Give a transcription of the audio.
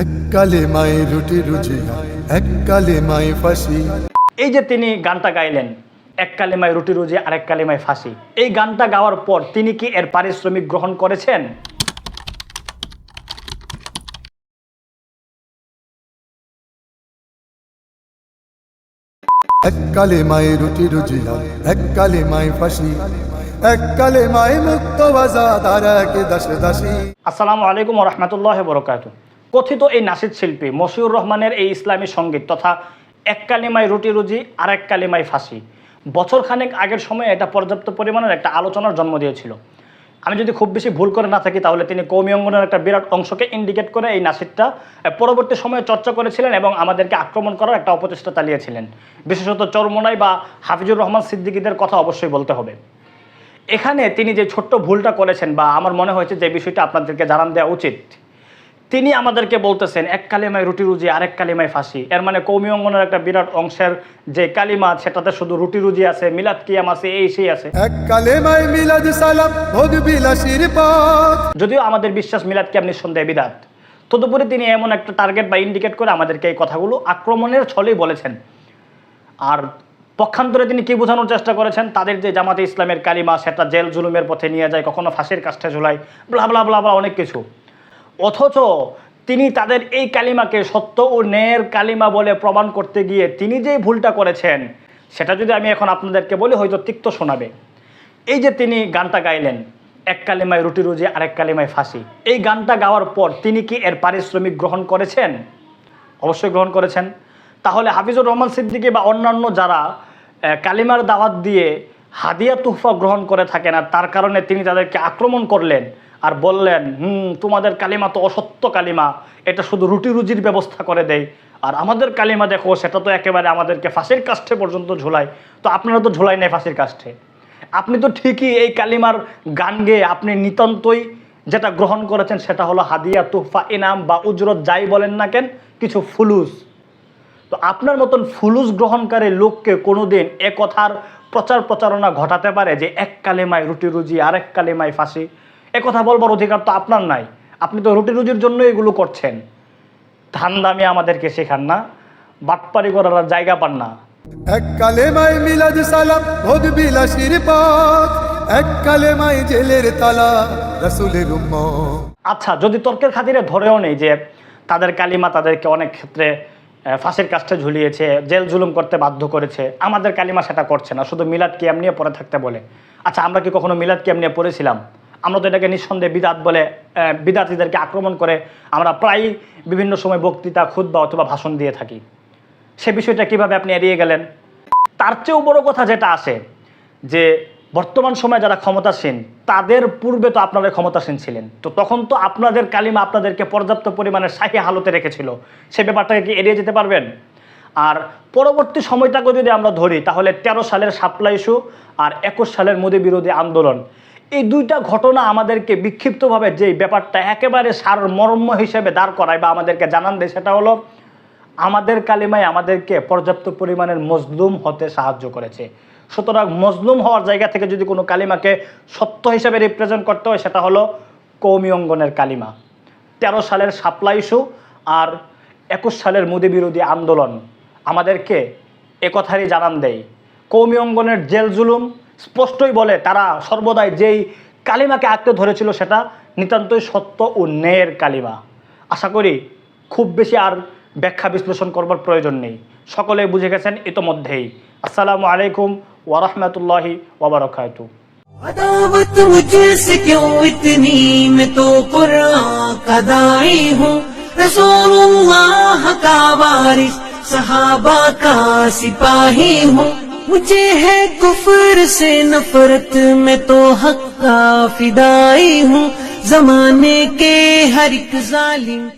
এক কালে মায়ে রুটি রুজি এক কালে মায়ে ফাঁসি। এই যে তিনি গানটা গাইলেন এক কালিমায় রুটি রুজি আরেক কালিমায় ফাঁসি এই গানটা গাওয়ার পর তিনি কি এর পারিশ্রমিক গ্রহণ করেছেন? এক কালে মায়ে রুটি রুজি এক কালে মায়ে ফাঁসি। এক কালে মায়ে মুক্ত বাজাদ আর এক দাসে দাসী। আসসালামু আলাইকুম রহমতুল্লাহ বরকাত কথিত এই নাসিদ শিল্পী মশিউর রহমানের এই ইসলামী সংগীত তথা এক কালিমায় রুটি রুজি, আর এক কালিমায় ফাঁসি। বছরখানেক আগের সময়ে এটা পর্যাপ্ত পরিমাণের একটা আলোচনার জন্ম দিয়েছিল। আমি যদি খুব বেশি ভুল করে না থাকি, তাহলে তিনি কৌমি অঙ্গনের একটা বিরাট অংশকে ইন্ডিকেট করে এই নাসিদটা পরবর্তী সময়ে চর্চা করেছিলেন এবং আমাদেরকে আক্রমণ করার একটা অপচেষ্টা চালিয়েছিলেন। বিশেষত চরমোনাই বা হাফিজুর রহমান সিদ্দিকীদের কথা অবশ্যই বলতে হবে। এখানে তিনি যে ছোট্ট ভুলটা করেছেন বা আমার মনে হয়েছে যে বিষয়টা আপনাদেরকে জানান দেওয়া উচিত তিনি আমাদেরকে বলতেছেন এক কালিমায় রুটি রুজি আরেক কালিমায় ফাঁসি। এর মানে কৌমি অঙ্গনের একটা বিরাট অংশের যে কালিমা সেটাতে শুধু রুটি রুজি আছে মিলাদ কিয়াম আছে এই সেই আছে। এক কালে মায়ে মিলাদ সালাম ভোগ বিলাসীর পথ। যদিও আমাদের বিশ্বাস মিলাদ কিয়াম নিঃসন্দেহে বিদাত তদুপরি তিনি এমন একটা টার্গেট বা ইন্ডিকেট করে আমাদেরকে এই কথাগুলো আক্রমণের ছলেই বলেছেন। আর পক্ষান্তরে তিনি কি বোঝানোর চেষ্টা করেছেন? তাদের যে জামাতে ইসলামের কালিমা সেটা জেল জুলুমের পথে নিয়ে যায় কখনো ফাঁসির কাষ্ঠে ঝুলায় ব্লা ব্লা ব্লা ব্লা অনেক কিছু। অথচ তিনি তাদের এই কালিমাকে সত্য ও ন্যায়ের কালিমা বলে প্রমাণ করতে গিয়ে তিনি যেই ভুলটা করেছেন, সেটা যদি আমি এখন আপনাদেরকে বলি, হয়তো তিক্ত শোনাবে। এই যে তিনি গানটা গাইলেন, এক কালিমায় রুটি রুজি, আরেক কালিমায় ফাঁসি, এই গানটা গাওয়ার পর তিনি কি এর পারিশ্রমিক গ্রহণ করেছেন? অবশ্যই গ্রহণ করেছেন। তাহলে হাফিজুর রহমান সিদ্দিকী বা অন্যান্য যারা কালিমার দাওয়াত দিয়ে হাদিয়া তুহফা গ্রহণ করে থাকেন আর তার কারণে তিনি তাদেরকে আক্রমণ করলেন আর বললেন, হুম, তোমাদের কালিমা তো অসত্য কালিমা। এটা শুধু রুটি রুজির ব্যবস্থা করে দেয়। আর আমাদের কালিমা দেখো, সেটা তো একেবারে আমাদেরকে ফাঁসির কাষ্ঠে পর্যন্ত ঝোলায়। তো আপনারা তো ঝোলাই নাই ফাঁসির কাষ্ঠে। আপনি তো ঠিকই এই কালিমার গান গেয়ে আপনি নিতান্তই যেটা গ্রহণ করেছেন, সেটা হলো হাদিয়া তুফা ইনাম বা উজরত, যাই বলেন না কেন, কিছু ফুলুস। তো আপনার মতন ফুলুস গ্রহণকারী লোককে কোনোদিন এ কথার প্রচার প্রচারণা ঘটাতে পারে যে এক কালেমায় রুটি রুজি, আরেক কালেমায় ফাঁসি? কথা বলবার অধিকার তো আপনার নাই। আপনি তো রুটি রুজির জন্য এগুলো করছেন। ধান দামি আমাদেরকে শেখান না বাটপারি করার জায়গা পান না। এক কালে মায়ে মিলাদ সালাম ভোগ বিলাসীর পথ। এক কালে মায়ে জেলের তালা রসুলের উম্মত। আচ্ছা যদি তর্কের খাতিরে ধরেও নেই যে তাদের কালিমা তাদেরকে অনেক ক্ষেত্রে ফাঁসির কাজটা ঝুলিয়েছে জেল জুলুম করতে বাধ্য করেছে আমাদের কালিমা সেটা করছে না শুধু মিলাদ কিয়াম নিয়ে পড়ে থাকতে বলে। আচ্ছা আমরা কি কখনো মিলাদ কিয়াম নিয়ে পড়েছিলাম? আমরা তো এটাকে নিঃসন্দেহে বিদাত বলে বিদাতিদেরকে আক্রমণ করে আমরা প্রায়ই বিভিন্ন সময় বক্তৃতা খুদ্া অথবা ভাষণ দিয়ে থাকি। সে বিষয়টা কীভাবে আপনি এড়িয়ে গেলেন? তার চেয়েও বড় কথা যেটা আসে যে বর্তমান সময়ে যারা ক্ষমতাসীন, তাদের পূর্বে তো আপনারা ক্ষমতাসীন ছিলেন। তো তখন তো আপনাদের কালিমা আপনাদেরকে পর্যাপ্ত পরিমাণে শাহী হালতে রেখেছিল। সে ব্যাপারটাকে কি এড়িয়ে যেতে পারবেন? আর পরবর্তী সময়টাকে যদি আমরা ধরি, তাহলে তেরো সালের সাপ্লা ইস্যু আর একুশ সালের মোদী বিরোধী আন্দোলন এই দুইটা ঘটনা আমাদেরকে বিক্ষিপ্তভাবে যে ব্যাপারটা একেবারে সার মর্ম হিসেবে দাঁড় করায় বা আমাদেরকে জানান দেয়, সেটা হলো আমাদের কালিমায় আমাদেরকে পর্যাপ্ত পরিমাণের মজলুম হতে সাহায্য করেছে। সুতরাং মজলুম হওয়ার জায়গা থেকে যদি কোনো কালিমাকে সত্য হিসাবে রিপ্রেজেন্ট করতে হয়, সেটা হলো কৌমি অঙ্গনের কালিমা। তেরো সালের সাপ্লাই ইস্যু আর একুশ সালের মোদী বিরোধী আন্দোলন আমাদেরকে একথারই জানান দেয়। কৌমি অঙ্গনের জেল জুলুম স্পষ্টই বলে তারা সর্বদাই যেই কালিমাকে আঁকতে ধরেছিল সেটা নিতান্তই সত্য ও ন্যায়ের কালিমা আশা করি খুব বেশি আর ব্যাখ্যা বিশ্লেষণ করবার প্রয়োজন নেই সকলে বুঝে গেছেন ইতোমধ্যেই আসসালামু আলাইকুম ওরহমতুল্লাহি ওবরকাতু अदावत मुझसे क्यों इतनी मैं तो कुरान का दाई हूँ रसूलुल्लाह का वारिस सहाबा का सिपाही हूँ مجھے ہے کفر سے نفرت، میں تو حق کا فدائی ہوں۔ زمانے کے ہر ایک ظالم